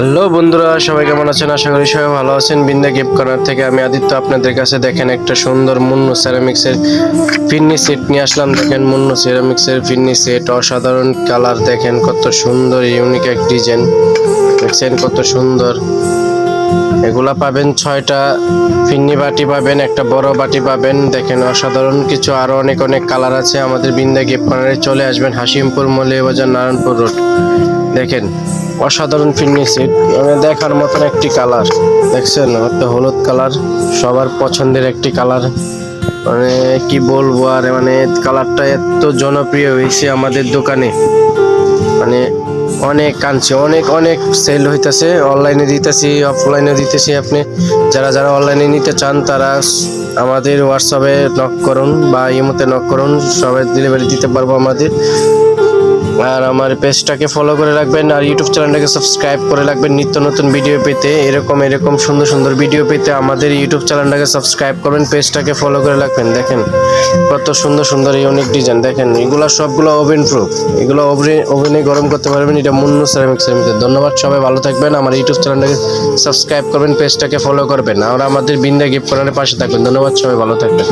Hello বন্ধুরা, সবাই কেমন আছেন? আশা করি সবাই ভালো আছেন। বিন্দা গিফট কর্নার থেকে আমি আদিত্য আপনাদের কাছে দেখেন একটা সুন্দর মুন্নু সেরামিক্সের ফিন্নি সেট নিয়ে আসলাম। দেখেন মুন্নু সেরামিক্সের ফিন্নি সেট অসাধারণ কালার দেখেন, কত সুন্দর ইউনিক এক ডিজাইন দেখছেন কত সুন্দর। এগুলা পাবেন ছয়টা ফিন্নি বাটি পাবেন, একটা বড় বাটি পাবেন। দেখেন অসাধারণ কিছু, আরও অনেক অনেক কালার আছে। আমাদের বিন্দা গিফট কর্নারে চলে আসবেন হাসিমপুর মলিয়াবাজার নারায়ণপুর রোড দেখেন অসাধারণ মানে দেখার মতন একটি কালার। দেখছেন? একটা হলুদ কালার। সবার পছন্দের একটি কালার। মানে কি বলব আর মানে কালারটা এত জনপ্রিয় হয়েছে আমাদের দোকানে। মানে অনেক কাঁদছে অনেক অনেক সেল হইতাছে। অনলাইনে দিতেছি অফলাইনে দিতেছি আপনি। যারা যারা অনলাইনে নিতে চান, তারা আমাদের হোয়াটসঅ্যাপে নক করুন বা ইমোতে নক করুন। সবাই ডেলিভারি দিতে পারব আমাদের। আর আমার পেজটাকে ফলো করে রাখবেন আর ইউটিউব চ্যানেলটাকে সাবস্ক্রাইব করে রাখবেন। নিত্য নতুন ভিডিও পেতে, এরকম এরকম সুন্দর সুন্দর ভিডিও পেতে আমাদের ইউটিউব চ্যানেলটাকে সাবস্ক্রাইব করবেন, পেজটাকে ফলো করে রাখবেন। দেখেন, কত সুন্দর সুন্দর ইউনিক ডিজাইন দেখেন, এগুলো সবগুলো ওভেন প্রুফ এগুলো ওভেনে গরম করতে পারবেন, এটা মুন্নু সেরামিক সেরামিক ধন্যবাদ সবাই, ভালো থাকবেন। আমার ইউটিউব চ্যানেলটাকে সাবস্ক্রাইব করবেন, পেজটাকে ফলো করবেন। আর আমাদের বিন্দা গিফট করার পাশে থাকবেন। ধন্যবাদ সবাই, ভালো থাকবেন।